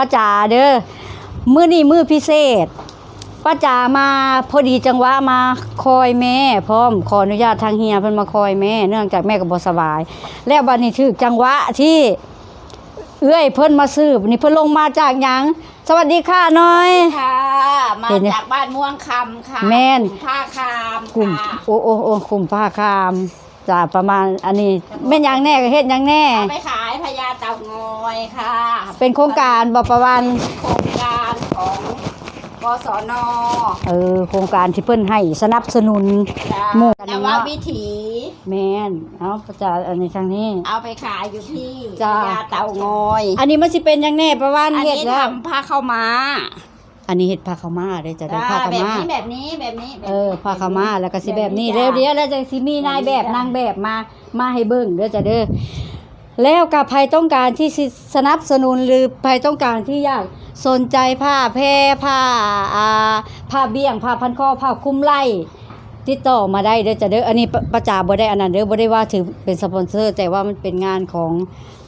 ป้าจ๋าเด้อมื้อนี้มื้อพิเศษป้าจ๋ามาพอดีจังหวะมาคอยแม่พร้อมขออนุญาตทางเฮียเพิ่นมาคอยแม่ เนื่องจากแม่ก็บ่สบาย แล้วบัดนี้ถึกจังหวะที่เอื้อยเพิ่นมาสืบนี่เพิ่นลงมาจากหยังสวัสดีค่ะน้อย ค่ะมาเห็นไหมจากบ้านม่วงคำค่ะแม่นผ้าคามกลุ่มค่ะ โอ้โอ้โอ้กลุ่มผ้าคาม จ้าประมาณอันนี้แม่นหยังแน่ก็เฮ็ดหยังแน่ เอาไปขายพญาเต่างอยค่ะเป็นโครงการบ่ประวันโครงการของกศนเออโครงการที่เพิ่นให้สนับสนุน จ้ะหมู่กันนวเนาะวิถี แม่นเอาจ้าอันนี้ทางนี้ เอาไปขายอยู่ที่จ้ะพญาเต่างอย อันนี้มันสิเป็นหยังแน่ประวันอันเฮ็ดนี้แล้วทำผ้าเข้าวม้า อันนี้เฮ็ดผ้าขาวม้าได้จ้ะได้จ้ะผ้าขาวแบบม้า นี้แบบนี้แบบนี้แบบนี้เออผ้าขาวม้าแล้วก็สิแบบนี้จ้ะเดี๋ยวเดี๋ยวแล้วจะสิมีนายแบบจ้ะนางแบบมามาให้เบิ่งเด้อจ้ะเด้อแล้วกับใครต้องการที่สิสนับสนุนหรือใครต้องการที่อยากสนใจผ้าแพรผ้าอ่าผ้าเบี้ยงผ้าพันคอผ้าคลุมไหล่ติดต่อมาได้เด้อจ้ะเด้ออันนี้ปประจาบ่ได้อันนั้นเด้อบ่ได้ว่าถือเป็นสปอนเซอร์ แต่ว่ามันเป็นงานของ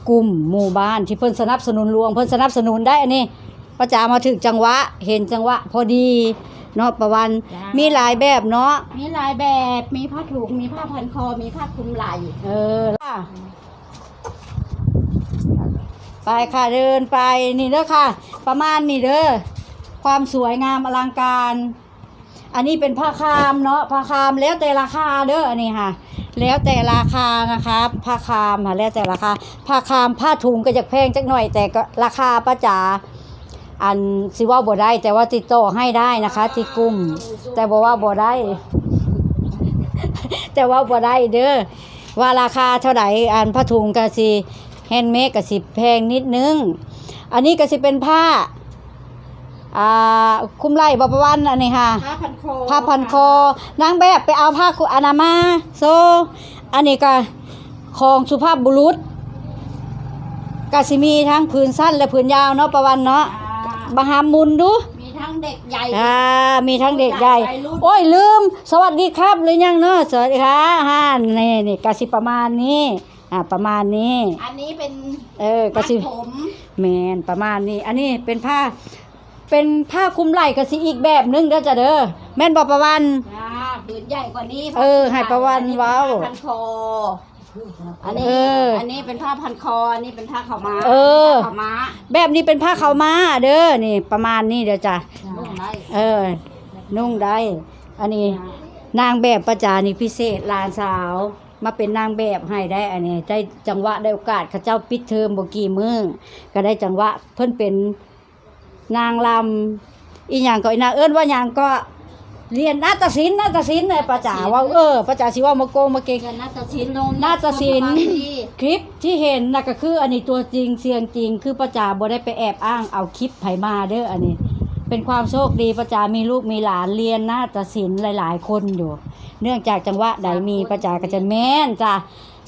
กลุ่มหมู่บ้านที่เพิ่นสนับสนุนรวงเพิ่นสนับสนุนได้อันนี้ ประจามาถึงจังหวะ เห็นจังหวะ พอดีเนาะประวันจ้ะ มีหลายแบบเนาะมีหลายแบบมีผ้าถุงมีผ้าพันคอมีผ้าคลุมไหล่เออล่ะไปค่ะเดินไปนี่เด้อค่ะ ประมาณนี่เด้อความสวยงามอลังการ อันนี้เป็นผ้าคามเนาะผ้าคามแล้วแต่ราคาเด้ออันนี้ค่ะ แล้วแต่ราคานะคะผ้าคามค่ะแล้วแต่ราคาผ้าคามผ้าถุงก็จะแพงจักหน่อยแต่ก็ราคาป้าจ๋า อันสิว่าบ่ได้ แต่ว่าติดต่อให้ได้นะคะ ที่กลุ่ม แต่บอกว่าบ่ได้ แต่ว่าบ่ได้เด้อว่าราคาเท่าไหร่อันผ้าถุงก็สิแฮนด์เมดก็สิแพงนิดนึง อันนี้ก็สิเป็นผ้าอ่าคลุมไหล่บประวันอันนี้ค่ะ ผ้าพันคอผ้าพันคอนางแบบไปเอาผ้าคุอนามาโซ อันนี้ก็ของสุภาพบุรุษก็สิมีทั้งผืนสั้นและผืนยาวเนาะประวันเนาะ อ่าบาหามุนดูมีทั้งเด็กใหญ่ อ่ามีทั้งเด็กใหญ่ วัยรุ่น โอ้ยลืม สวัสดีครับหรือยังเนาะสวัสดีค่ะฮ่านี่นี่กสิประมาณนี้อ่าประมาณนี้ อันนี้เป็นเออกสิมัดผมแมนประมาณนี้ อันนี้เป็นผ้า เป็นผ้าคลุมไหล่กสิอีกแบบนึงเด้อจ้ะเด้อแม่นบอกประวัน อ่าผืนใหญ่กว่านี้เออให้ประวันเว้าอันนี้เป็นผ้พันคอ อันนี้ เอออัอันนี้เป็นผ้าพันคอ อันนี้เป็นผ้าขาวม้าเออ ผ้าขาวม้าแบบนี้เป็นผ้าขาวม้าเด้อนี่ ประมาณนี้เด้อจ้ะนุ่งได้เออ นุ่งได้ อันนี้ นางแบบประจานี่พิเศษหลานสาว มาเป็นนางแบบให้ได้ อันนี้ได้จังหวะได้โอกาสเขาเจ้าปิดเทอมบ่กี่มื้อก็ได้จังหวะเพิ่นเป็นนางลำอีหยังก็อีนางเอิ้นว่าหยังก็ เรียนนาฏศิลป์นาฏศิลป์เนี่ยประจาว่าเออประจาสิว่ามาโกงมาเก่งเกินนาฏศิลป์ลงนาฏศิลป์ที่คลิปที่เห็นน่ะก็คืออันนี้ตัวจริงเสียงจริง คือประจาบ่ได้ไปแอบอ้างเอาคลิปไผมาเด้ออันนี้ เป็นความโชคดีประจามีลูกมีหลานเรียนนาฏศิลป์หลาย ๆ คนอยู่ เนื่องจากจังหวะใดมีประจาก็จะแม่นจ้ะ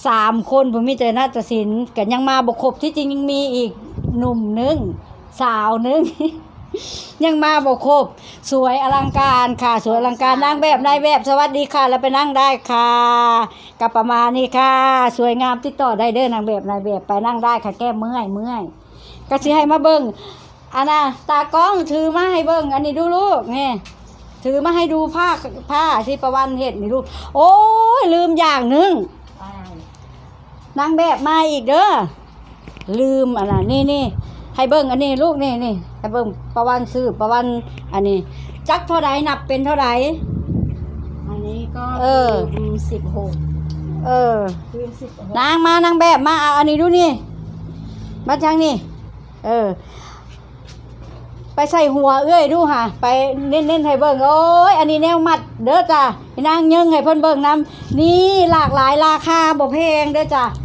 สามคนผมมีแต่นาฏศิลป์กันยังมาบกครบที่จริงยังมีอีกหนุ่มหนึงสาวหนึง ยังมาบกครบ สวยอลังการค่ะ สวยอลังการนางแบบนายแบบสวัสดีค่ะ แล้วไปนั่งได้ค่ะกับประมาณนี้ค่ะ สวยงามติดต่อได้เด้อนางแบบนายแบบไปนั่งได้ค่ะ แก้เมื่อยเมื่อยก็สิให้มาเบิ่งอันน่ะตากล้องถือมาให้เบิ่งอันนี้ดูลูกนี่ถือมาให้ดูผ้าผ้าที่ประวันเห็ดนี่ลูกโอ้ยลืมอย่างหนึงนางแบบมาอีกเด้อลืมอันน่ะนี่นี่ ให้เบิ่งอันนี้ลูกนี่นี่ให้เบิ่งประวันซื้อประวันอันนี้ จักเท่าไหนับเป็นเท่าไหอันนี้ก็เออสิบหกเออคือสิบหกนางมานางแบบมาเอาอันนี้ดูนี่มาทางนี่เออ ไปใส่หัวเอ้ยดูค่ะ ไปเน้นเน้นๆให้เบิ่งโอ้ยอันนี้แนวมัด เด้อจ้ะให้นางยิงให้เพิ่นเบิ่งนํนี่หลากหลายราคาบ่แพงเด้อจ้ะพอ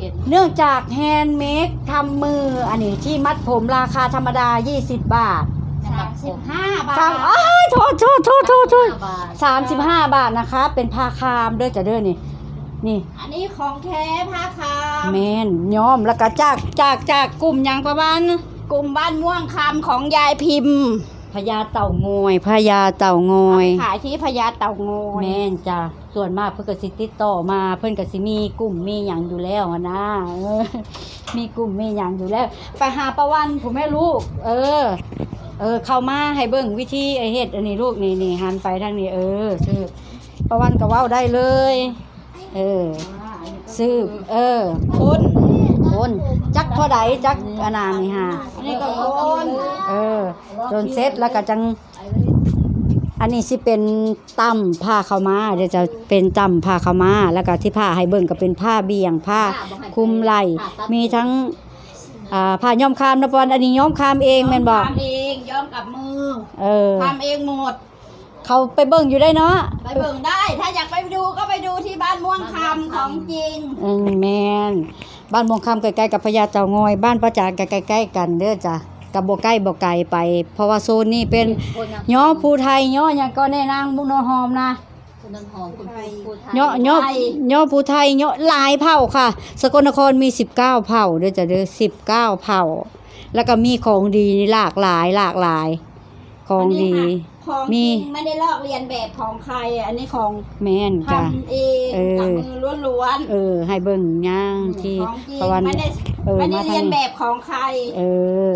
เห็นเนื่องจากแฮนด์เมดทำมืออันนี้ที่มัดผมราคาธรรมดา 20 บาทสามสิบห้าบาทสามอ้ายโทษโทษโทษโทษโทษบาทสามสิบห้าบาทนะคะ เป็นผ้าคามเด้อจ้ะเด้อนี่ นี่ อันนี้ของแท้ผ้าคามแมนย้อมแล้วก็จากจากจากกลุ่มหยังประมาณกลุ่มบ้านม่วงคำของยายพิมพ์ พญาเต่างอยพญาเต่างอยขายที่พญาเต่างอยแม่นจ้ะส่วนมากเพิ่นก็สิติดต่อมาเพิ่นก็สิมีกลุ่มมีหยังอยู่แล้วอะนะเออมีกลุ่มมีหยังอยู่แล้ว ไปหาประวันผมแม่ลูก เออ เออ เข้ามาให้เบิ่งวิธีไอเฮ็ดอันนี้ลูกนี่นี่หันไปทางนี้เออซื้อประวันก็เว้าได้เลย เออซื้อเออคนค นจักเท่าใดจักอันนั้นนี่ฮะอันนี้ก็คนเออจนเสร็จแล้วก็จัง อันนี้สิเป็นตั้มผ้าขาวม้าเดี๋ยวจะเป็นตั้มผ้าขาวม้าแล้วก็ที่ผ้าให้เบิ่งก็เป็นผ้าเบี่ยงผ้าคลุมไหล่มีทั้งอ่าผ้าย้อมคามนะปอนอันนี้ย้อมคามเองแม่นบอกทำเองย้อมกับมือเออทำเองหมด เขาไปเบิ่งอยู่ได้เนาะไปเบิ่งได้ ถ้าอยากไปดูก็ไปดูที่บ้านม่วงคำของจริงอืมแม่น บ้านมงคำใกล้ๆกับพญาเต่างอย บ้านประจานก็ใกล้ๆกันเด้อจ้ะกับบ่ใกล้บ่ไกลไป เพราะว่าโซนนี้เป็นย่อภูไทยย่อหยังก็แน่นางมุกนหอมนะคุณน้ำหอมคุณผู้ไทยย่อย่อย่อภูไทยย่อหลายเผ่าค่ะ สกลนครมี 19 เผ่าเด้อจ้ะเด้อ19 เผ่า แล้วก็มีของดีหลากหลายหลากหลาย ของดี ของมีจริงไม่ได้ลอกเรียนแบบของใครอันนี้ของแม่นทจ้ะำเองเออ กับมือล้วนเออ ให้เบิ่งย่างๆที่ของจริงตะวัน ไม่ได้เออไม่ได้มาทาง เรียนนี้แบบของใครเออ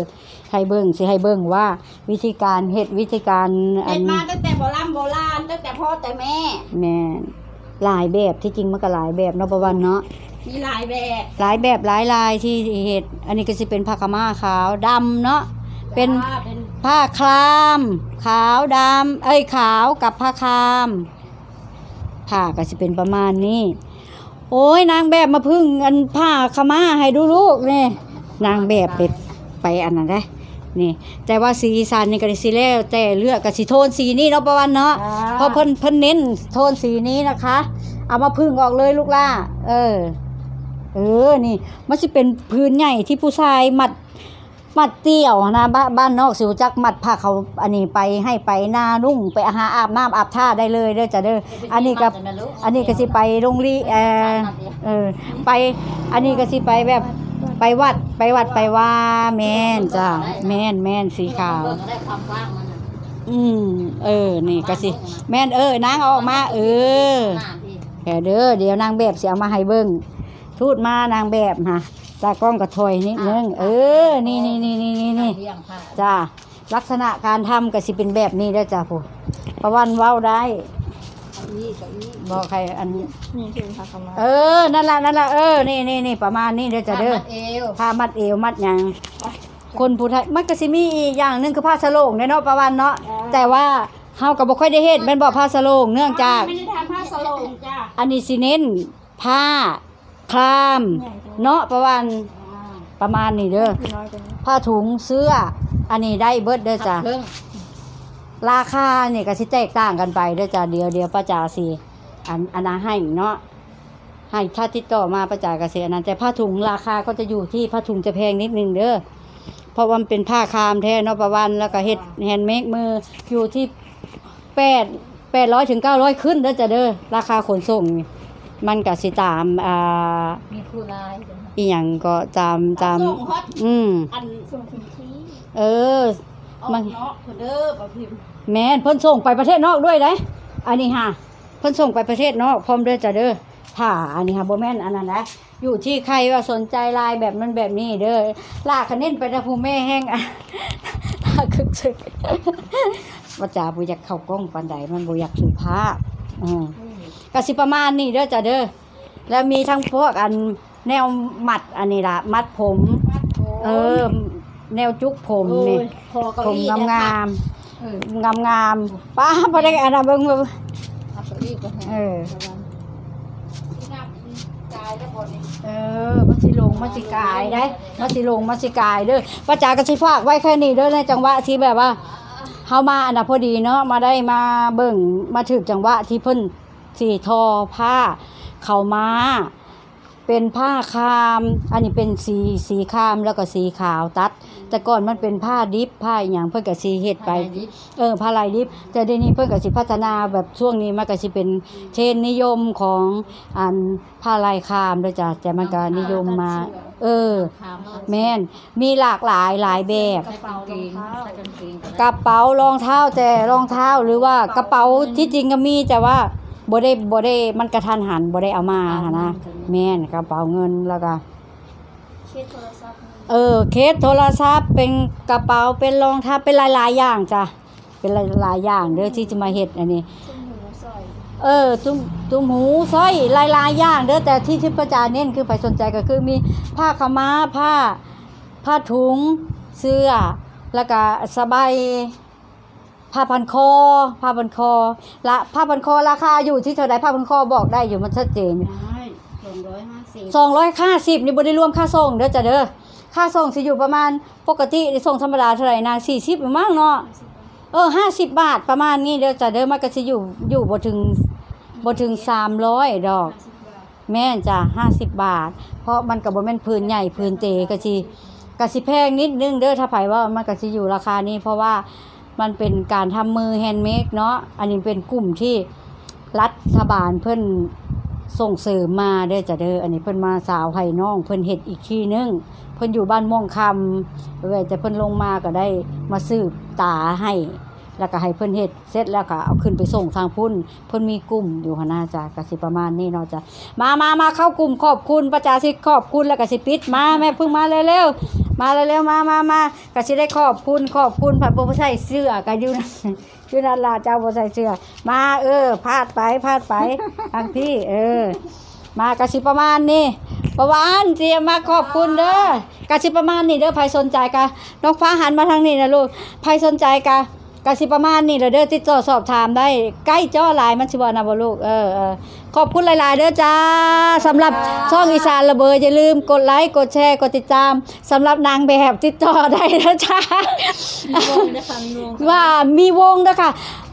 ให้เบิ่งสิให้เบิ่งว่าวิธีการเฮ็ดวิธีการอัเด็น ดมาตั้งแต่โบราณโบราณตั้งแต่พ่อแต่แม่ แม่นหลายแบบที่จริงมันก็หลายแบบเนาะประวันเนาะมีหลายแบบหลายแบบหลายลายที่เฮ็ดอันนี้ก็สิเป็นผ้าขาวม้าขาวดำเนาะเป็นจ้าเป็น ผ้าคลาม ขาวดำเอ้ยขาวกับผ้าคลามผ้าก็สิเป็นประมาณนี้ โอ้ยนางแบบมาพึ่งอันผ้าขาวม้าให้ดูลูกนี่นางแบบไปไปอันนั้นได้นี่แต่ว่าสีสันนี่ก็ได้สิแล้วแต่เลือกก็สิโทนสีนี้เนาะประวันเนาะเพราะเพิ่นเพิ่นเน้นโทนสีนี้นะคะ เอามาพึ่งออกเลยลูกล่าเออ เออนี่ มันสิเป็นพื้นใหญ่ที่ผู้ชายมัด มัดเตี้ยวนะบ้านบ้านนอกสิวจักมัดผ้าเขาอันนี้ไปให้ไปหน้านุ่งไปอาหาอาบน้ำอาบท่าได้เลยเด้อจ้ะเด้ออันนี้กับอันนี้ก็สิไปโรงเรียนเออเออไปอันนี้ก็สิไปแบบไปวัดไปวัดไปว่าแม่นจ้ะแม่นแม่นสีขาวเบิ่งได้ความกว้างมันน่ะอืมเออนี่ก็สิ แม่นเออนางเอาออกมาเออหน้าพี่แค่เด้อเดี๋ยวนางแบบสิเอามาให้เบิ่งทูดมานางแบบนะ ตากล้องกระถอยนิดนึงเออ นี่นี่นี่นี่นี่นี่เลี้ยงผ้าจ้าลักษณะการทำก็สิเป็นแบบนี้เด้อจ้าผู้ประวันเว้าได้เก้าอี้เก้าอี้บอกใครอัน นี่คือพาคำมาเออ นั่นล่ะนั่นล่ะเออ นี่นี่นี่ประมาณนี้เด้อจ้าเด้อผ้ามัดเอวผ้ามัดเอวมัดหยังคนผู้ไทยมันก็สิมีอีกอย่างหนึงคือผ้าสโลงเนาะประวันเนาะแต่ว่าเฮาก็บ่ค่อยได้เฮ็ดแม่นบ่ผ้าสโลงเนื่องจาก ไม่ได้ทำผ้าสโลงจ้าอันนี้สิเน้นผ้า คลาม เนาะประมาณประมาณนี้เด้อคือน้อยเป็นผ้าถุงเสื้อ อันนี้ได้เบิดเด้อจ้ะเครื่องราคานี่ก็สิแตกต่างกันไปเด้อจ้ะเดียวเดียวป้าจ๋าสิอันอันนั้นให้เนาะให้ถ้าติดต่อมาป้าจ๋าก็สิอันนั้นแต่ผ้าถุงราคาก็จะอยู่ที่ผ้าถุงจะแพงนิดนึงเด้อเพราะว่ามันเป็นผ้าคลามแท้เนาะประวันแล้วก็เฮ็ดแฮนด์เมดมืออยู่ที่แปดแปดร้อยถึงเก้าร้อยขึ้นเด้อจ้ะเด้อราคาขนส่งนี่ มันก็สิตามอ่ามีคู่ลายเป็นอีหยังก็ตามตามส่งฮอตอืมอันส่งถึงที่เออออกมันเนาะเด้อปะพิมพ์แม่นเพิ่นส่งไปประเทศนอกด้วยเด้อันนี้ฮะเพิ่นส่งไปประเทศนอกพร้อมเด้อจ้ะเด้อผ่าอันนี้ค่ะบ่แม่นอันนั้นนะอยู่ที่ใครว่าสนใจลายแบบนั้นแบบนี้เด้อลากคะเน้นไปนะผู้แม่แห้งอะลากคึกซึกว่าจ๋าบ่อยากเข้ากล้องปานใดมันบ่อยากสุภาพอืม ก็สิประมาณนี้เด้อจ้ะเด้อแล้วมีทั้งพวกอันแนวมัดอันนี้ล่ะ มัดผม เออ แนวจุกผมนี่พอเก้าผมอี้งามนะงาคะมงามงามๆป้าบ่ได้อันนั้นเบิ่งเบิ่งเอาเก้าอี้ก็ให้เออกายได้หมดนี่เออมันสิลงมันสิกายได้มันสิลงมันสิกายเด้อป้าจ๋าก็สิฝากไว้แค่นี้เด้อในจังหวะที่แบบว่าเฮามาอันน่ะพอดีเนาะมาได้มาเบิ่งมาถึกจังหวะที่เพิ่น สิทอผ้าเข้ามาเป็นผ้าคาม อันนี้เป็นสีสีคามแล้วก็สีขาวตัด แต่ก่อนมันเป็นผ้าดิบผ้าอหย่างเพิ่นก็สิเฮ็ดไปไปดิเออผ้าลายดิบแต่เดี๋ยวนี้เพิ่นก็สิพัฒนาแบบช่วงนี้มันก็สิเป็นเทรนด์นิยมของอันผ้าลายคามด้วยจ้ะแต่มันก็นิยมมาเอเออ ถามว่าแม่นมีหลากหลายหลายแบบ ใส่กางเกงใส่กางเกงกระเป๋ารองเท้าแต่รองเท้าหรือว่ากระเป๋าที่จริงก็มีแต่ว่า บ่ได้บ่ได้มันกระทันหันบ่ได้เอามาหั้นนะแม่นกระเป๋าเงินแล้วก็ เคสโทรศัพท์เออเคสโทรศัพท์เป็นกระเป๋าเป็นรองเท้าเป็นหลายๆอย่างจ้ะเป็นหลายๆอย่างเด้อที่จะมาเฮ็ดอันนี้ ซึ่งหนูสอยเออตุ้มตุ้มหูสร้อยหลายๆอย่างเด้อแต่ที่ที่ประจาเน้นคือไปสนใจก็คือมีผ้าขาวม้าผ้า ผ้าถุงเสื้อ แล้วก็สบาย ผ้าพันคอผ้าพันคอละผ้าพันคอราคาอยู่ที่เท่าใดผ้าพันคอบอกได้อยู่มันชัดเจนได้สองร้อยห้าสิบสองร้อยค่าสิบนี่บ่ได้รวมค่าส่งเด้อจ้ะเด้อค่าส่งสิอยู่ประมาณปกติได้ส่งธรรมดาเท่าไหร่นางสี่สิบมั้งเนาะเออห้าสิบบาทประมาณนี้เด้อจ้ะเด้อมันก็สิอยู่อยู่บ่ถึงบ่ถึงสามร้อยดอกแม่นจ้ะห้าสิบบาท เพราะมันก็บ่แม่นพื้นใหญ่พื้นเตก็สิก็สิแพงนิดนึงเด้อถ้าไผว่ามันก็สิอยู่ราคานี้เพราะว่า มันเป็นการทำมือแฮนด์เมดเนาะอันนี้เป็นกลุ่มที่รัฐบาลเพิ่นส่งเสริมมาเด้อจ้ะเด้ออันนี้เพิ่นมาสาวให้น้อง เพิ่นเฮ็ดอีกทีนึงเพิ่นอยู่บ้านม่วงคำเอ้ยแต่เพิ่นลงมาก็ได้มาสืบตาให้ แล้วก็ให้เพิ่นเฮ็ดเสร็จแล้วก็เอาขึ้นไปส่งทางพุ่นเพิ่นมีกลุ่มอยู่หั่นน่าจะก็สิประมาณนี้เนาะจ้ะมามามาเข้ากลุ่มขอบคุณประชาสิขอบคุณแล้วก็สิปิดมาแม่เพิ่งมาเร็วๆ มาเร็วๆมามามากะสิได้ขอบคุณขอบคุณผัดบ่ใส่เสื้อกะอยู่นั่นอยู่นั่นล่ะเจ้าบ่ใส่เสื้อ มาเออพาดไปพาดไปทางพี่เออ มากะสิประมาณนี้ประวานเตรียมมาขอบคุณเด้อกะสิประมาณนี้เด้อใครสนใจกะน้องฟ้าหันมาทางนี้นะลูกใครสนใจกะ กะสิประมาณนี้เด้อเด้อติดต่อสอบถามได้ใกล้จ้อหลายมันสิบ่นะบ่ลูกเออเออขอบคุณหลาย ๆ เด้อจ้าสำหรับช่องอีสานระเบยอย่าลืมกดไลค์กดแชร์กดติดตามสำหรับนางแบบติดต่อได้เด้อจ้าวงนะคะมีวงว่ามีวงเด้อค่ะ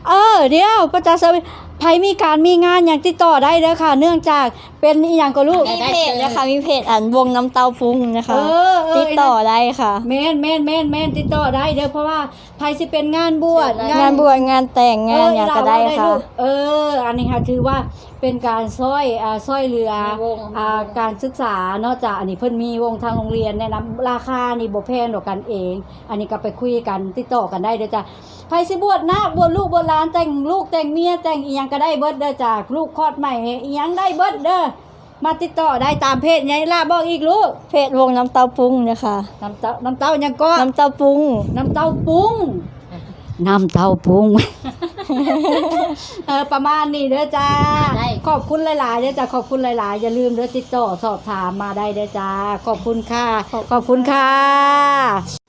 เออเดี๋ยวประจาเซอร์วิส ไผมีการมีงานอย่างติดต่อได้เด้อค่ะ เนื่องจากเป็นอีหยังก็ลูก มีเพจนะคะมีเพจอันวงน้ำเต้าปรุงนะเอคะอเออ ติดต่อได้ค่ะ แม่นแม่นแม่นแม่นติดต่อได้เด้อเพราะว่าไผสิเป็นงานบวชงานบวชงานแต่งงานอย่างก็ได้ค่ะ ลูกเออ อันนี้ค่ะถือว่า เป็นการซ้อยอ่าซ้อยเรือมีวง อ่าการศึกษานอกจากอันนี้เพิ่นมีวงทางโรงเรียนแนะนำราคานี่บ่แพงดอกกันเอง อันนี้ก็ไปคุยกันติดต่อกันได้เด้อจ้ะไผสิบวชนาคบวชลูกบวชหลานแต่งลูกแต่งเมียแต่งอีหยังก็ได้เบิดเด้อจ้ะลูกคลอดใหม่อีหยังได้เบิดเด้อมาติดต่อได้ตามเพจไงล่ะบอกอีกลูกเพจวงน้ำเต้าปรุงนะคะน้ำเต้าน้ำเต้าหยังก็น้ำเต้าปรุงน้ำเต้าปุ้ง น้ำเต้าปุ้งเออประมาณนี้เด้อจ้า ได้ ขอบคุณหลายๆเด้อจ้าขอบคุณหลายๆ อย่าลืมเด้อติดต่อสอบถามมาได้เด้อจ้า ขอบคุณค่ะ ขอบคุณค่ะ